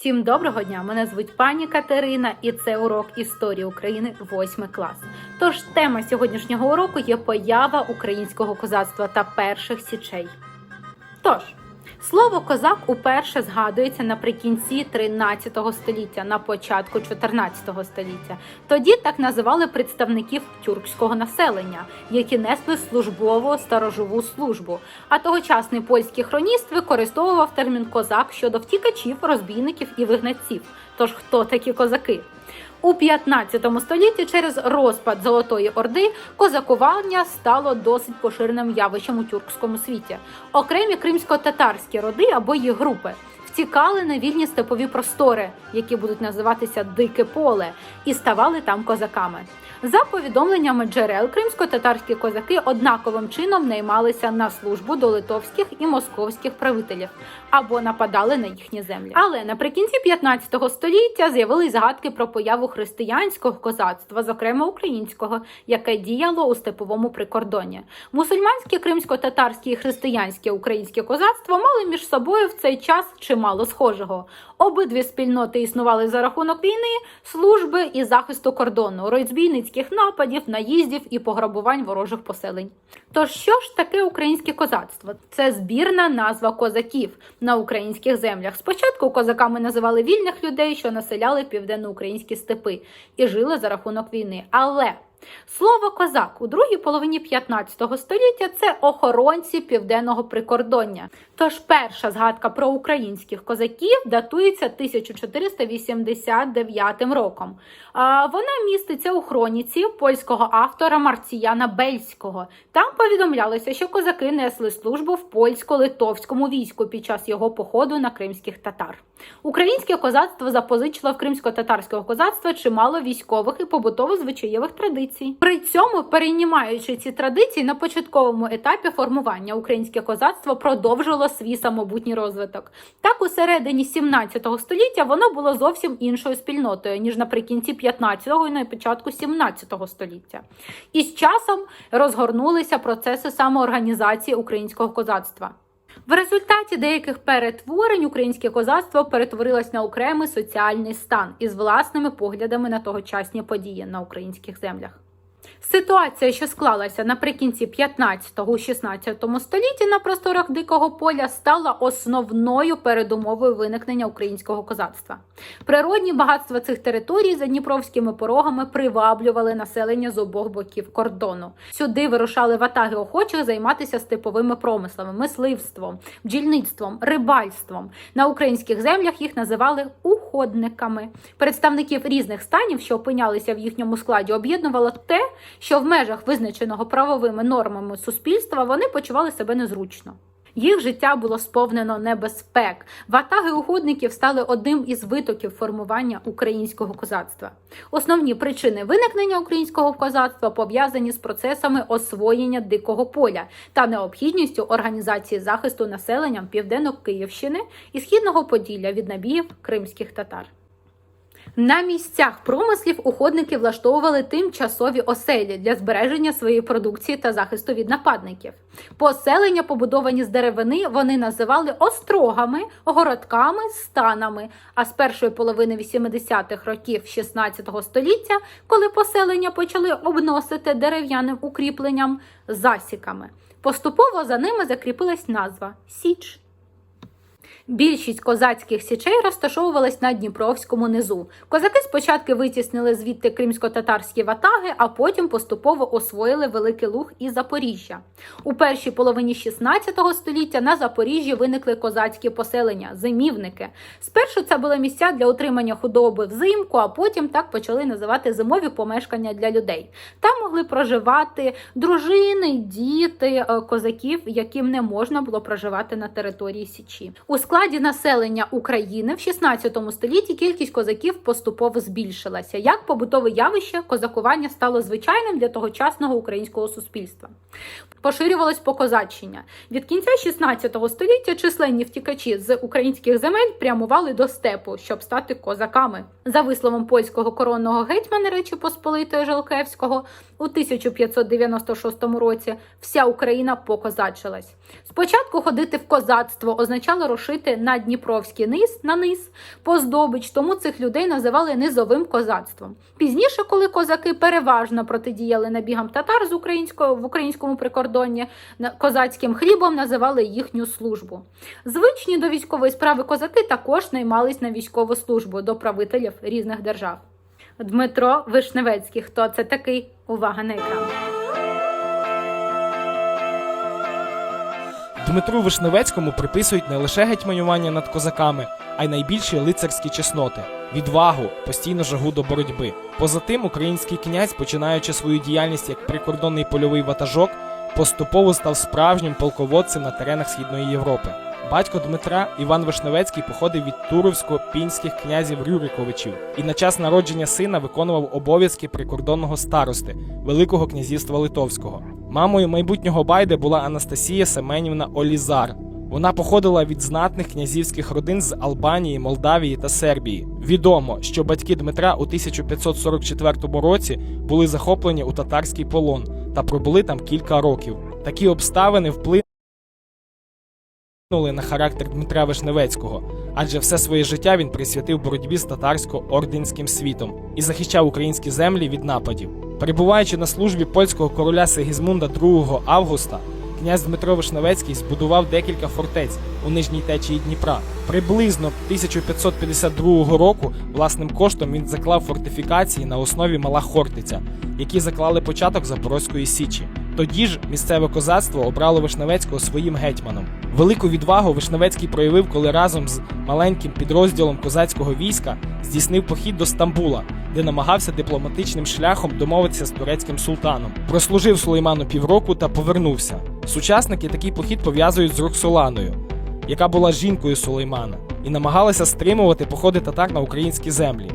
Всім доброго дня! Мене звуть пані Катерина, і це урок історії України 8 клас. Тож тема сьогоднішнього уроку є поява українського козацтва та перших січей. Тож, слово козак уперше згадується наприкінці 13 століття, на початку 14 століття. Тоді так називали представників тюркського населення, які несли службову сторожову службу. А тогочасний польський хроніст використовував термін козак щодо втікачів, розбійників і вигнатців. Тож хто такі козаки? У 15 столітті через розпад Золотої Орди козакування стало досить поширеним явищем у тюркському світі. Окремі кримсько-татарські роди або їх групи втікали на вільні степові простори, які будуть називатися Дике поле, і ставали там козаками. За повідомленнями джерел, кримсько-татарські козаки однаковим чином наймалися на службу до литовських і московських правителів або нападали на їхні землі. Але наприкінці 15 століття з'явились згадки про появу християнського козацтва, зокрема українського, яке діяло у степовому прикордонні. Мусульманське, кримсько-татарське і християнське українське козацтво мали між собою в цей час чимало схожого. Обидві спільноти існували за рахунок війни, служби і захисту кордону, розбійницьких нападів, наїздів і пограбувань ворожих поселень. Тож, що ж таке українське козацтво? Це збірна назва козаків на українських землях. Спочатку козаками називали вільних людей, що населяли південноукраїнські степи і жили за рахунок війни. Але Слово козак у другій половині 15 століття це охоронці південного прикордоння. Тож перша згадка про українських козаків датується 1489 роком. Вона міститься у хроніці польського автора Марціяна Бельського. Там повідомлялося, що козаки несли службу в польсько-литовському війську під час його походу на кримських татар. Українське козацтво запозичило в кримсько-татарського козацтва чимало військових і побутово-звичаєвих традицій. При цьому, переймаючи ці традиції на початковому етапі формування українське козацтво продовжило свій самобутній розвиток. Так, у середині 17 століття воно було зовсім іншою спільнотою ніж наприкінці 15-го і на початку 17 століття. І з часом розгорнулися процеси самоорганізації українського козацтва. В результаті деяких перетворень українське козацтво перетворилось на окремий соціальний стан із власними поглядами на тогочасні події на українських землях. Ситуація, що склалася наприкінці 15-16 столітті на просторах дикого поля, стала основною передумовою виникнення українського козацтва. Природні багатства цих територій за дніпровськими порогами приваблювали населення з обох боків кордону. Сюди вирушали ватаги охочих займатися степовими промислами, мисливством, бджільництвом, рибальством. На українських землях їх називали уходниками. Представників різних станів, що опинялися в їхньому складі, об'єднувало те, що в межах визначеного правовими нормами суспільства вони почували себе незручно. Їх життя було сповнено небезпек. Ватаги угодників стали одним із витоків формування українського козацтва. Основні причини виникнення українського козацтва пов'язані з процесами освоєння дикого поля та необхідністю організації захисту населенням Південно-Київщини і східного Поділля від набігів кримських татар. На місцях промислів уходники влаштовували тимчасові оселі для збереження своєї продукції та захисту від нападників. Поселення, побудовані з деревини, вони називали острогами, городками, станами. А з першої половини 80-х років 16 століття, коли поселення почали обносити дерев'яним укріпленням засіками, поступово за ними закріпилась назва Січ. Більшість козацьких січей розташовувалась на Дніпровському низу. Козаки спочатку витіснили звідти кримсько-татарські ватаги, а потім поступово освоїли Великий Луг і Запоріжжя. У першій половині 16 століття на Запоріжжі виникли козацькі поселення, зимівники. Спершу це були місця для утримання худоби взимку, а потім так почали називати зимові помешкання для людей. Там могли проживати дружини, діти е, козаків, яким не можна було проживати на території Січі. У складі населення України в 16 столітті кількість козаків поступово збільшилася. Як побутове явище, козакування стало звичайним для тогочасного українського суспільства. Поширювалось покозачення. Від кінця 16 століття численні втікачі з українських земель прямували до степу, щоб стати козаками. За висловом польського коронного гетьмана Речі Посполитої Желкевського у 1596 році вся Україна покозачилась. Спочатку ходити в козацтво означало розшити жити на Дніпровський низ на низ по здобич, тому цих людей називали низовим козацтвом. Пізніше, коли козаки переважно протидіяли набігам татар з українського в українському прикордонні, козацьким хлібом називали їхню службу. Звичні до військової справи козаки також наймались на військову службу до правителів різних держав. Дмитро Вишневецький. Хто це такий? Увага на екран. Дмитру Вишневецькому приписують не лише гетьманювання над козаками, а й найбільші лицарські чесноти відвагу, постійну жагу до боротьби. Поза тим, український князь, починаючи свою діяльність як прикордонний польовий ватажок, поступово став справжнім полководцем на теренах Східної Європи. Батько Дмитра Іван Вишневецький походив від туровсько-пінських князів Рюриковичів і на час народження сина виконував обов'язки прикордонного старости Великого князівства Литовського. Мамою майбутнього байди була Анастасія Семенівна Олізар. Вона походила від знатних князівських родин з Албанії, Молдавії та Сербії. Відомо, що батьки Дмитра у 1544 році були захоплені у татарський полон та пробули там кілька років. Такі обставини вплинули на характер Дмитра Вишневецького, адже все своє життя він присвятив боротьбі з татарсько-орденським світом і захищав українські землі від нападів. Перебуваючи на службі польського короля Сигізмунда II Августа, князь Дмитро Вишневецький збудував декілька фортець у нижній течії Дніпра. Приблизно 1552 року власним коштом він заклав фортифікації на основі Мала Хортиця, які заклали початок Запорозької січі. Тоді ж місцеве козацтво обрало Вишневецького своїм гетьманом. Велику відвагу Вишневецький проявив, коли разом з маленьким підрозділом козацького війська здійснив похід до Стамбула, де намагався дипломатичним шляхом домовитися з турецьким султаном. Прослужив Сулейману півроку та повернувся. Сучасники такий похід пов'язують з Роксоланою, яка була жінкою Сулеймана, і намагалися стримувати походи татар на українські землі.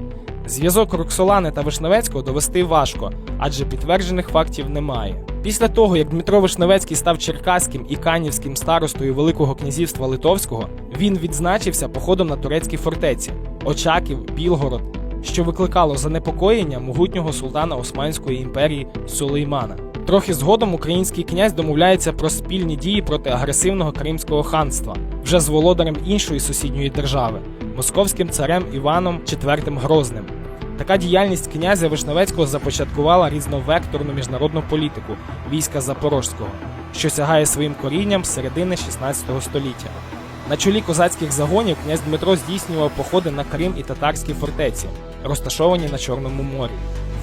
Зв'язок Роксолани та Вишневецького довести важко, адже підтверджених фактів немає. Після того, як Дмитро Вишневецький став черкаським і канівським старостою Великого князівства Литовського, він відзначився походом на турецькі фортеці Очаків, Білгород, що викликало занепокоєння могутнього султана Османської імперії Сулеймана. Трохи згодом український князь домовляється про спільні дії проти агресивного Кримського ханства, вже з володарем іншої сусідньої держави московським царем Іваном IV Грозним. Така діяльність князя Вишневецького започаткувала різновекторну міжнародну політику війська Запорозького, що сягає своїм корінням середини 16 століття. На чолі козацьких загонів князь Дмитро здійснював походи на Крим і татарські фортеці, розташовані на Чорному морі.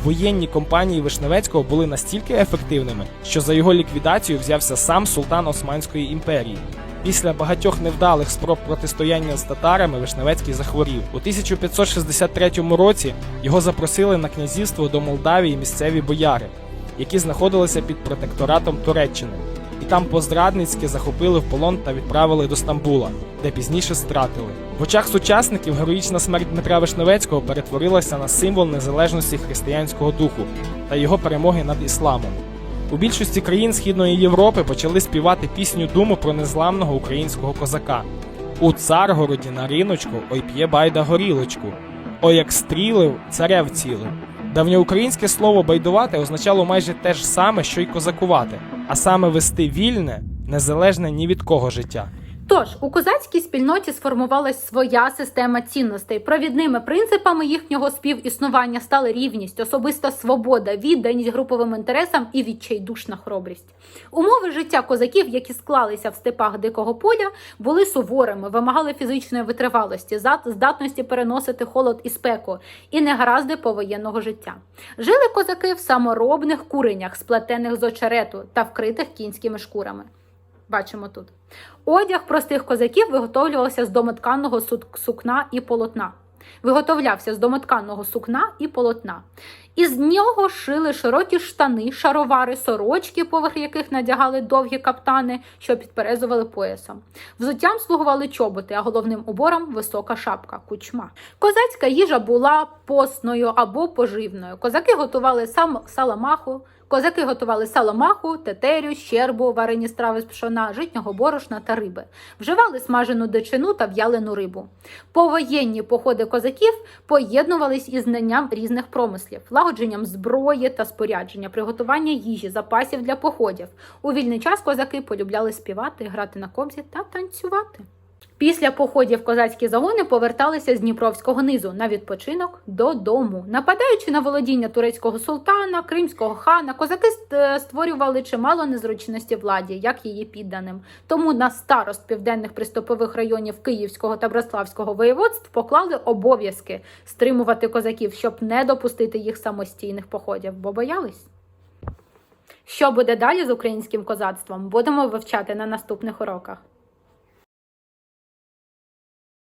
Воєнні компанії Вишневецького були настільки ефективними, що за його ліквідацію взявся сам султан Османської імперії. Після багатьох невдалих спроб протистояння з татарами Вишневецький захворів. У 1563 році його запросили на князівство до Молдавії місцеві бояри, які знаходилися під протекторатом Туреччини, і там позрадницьки захопили в полон та відправили до Стамбула, де пізніше стратили. В очах сучасників героїчна смерть Дмитра Вишневецького перетворилася на символ незалежності християнського духу та його перемоги над ісламом. У більшості країн Східної Європи почали співати пісню думу про незламного українського козака. У царгороді на риночку ой п'є байда горілочку. Ой, як стрілив, царев цілив. Давньоукраїнське слово байдувати означало майже те ж саме, що й козакувати, а саме вести вільне, незалежне ні від кого життя. Тож у козацькій спільноті сформувалась своя система цінностей. Провідними принципами їхнього співіснування стали рівність, особиста свобода, відданість груповим інтересам і відчайдушна хоробрість. Умови життя козаків, які склалися в степах дикого поля, були суворими, вимагали фізичної витривалості, здатності переносити холод і спеку і негаразди повоєнного життя. Жили козаки в саморобних куренях, сплетених з очерету та вкритих кінськими шкурами. Бачимо тут. Одяг простих козаків виготовлювався з домотканого сукна і полотна. Виготовлявся з домотканого сукна і полотна. Із нього шили широкі штани, шаровари, сорочки, поверх яких надягали довгі каптани, що підперезували поясом. Взуттям слугували чоботи, а головним убором висока шапка кучма. Козацька їжа була постною або поживною. Козаки готували сам саламаху, Козаки готували саламаху, тетерю, щербу, варені страви з пшона, житнього борошна та риби. Вживали смажену дичину та в'ялену рибу. Повоєнні походи козаків поєднувались із знанням різних промислів, лагодженням зброї та спорядження, приготування їжі, запасів для походів. У вільний час козаки полюбляли співати, грати на кобзі та танцювати. Після походів козацькі загони поверталися з Дніпровського низу на відпочинок додому. Нападаючи на володіння турецького султана, кримського хана, козаки створювали чимало незручності владі, як її підданим. Тому на старост південних приступових районів Київського та Браславського воєводств поклали обов'язки стримувати козаків, щоб не допустити їх самостійних походів, бо боялись. Що буде далі з українським козацтвом? Будемо вивчати на наступних уроках.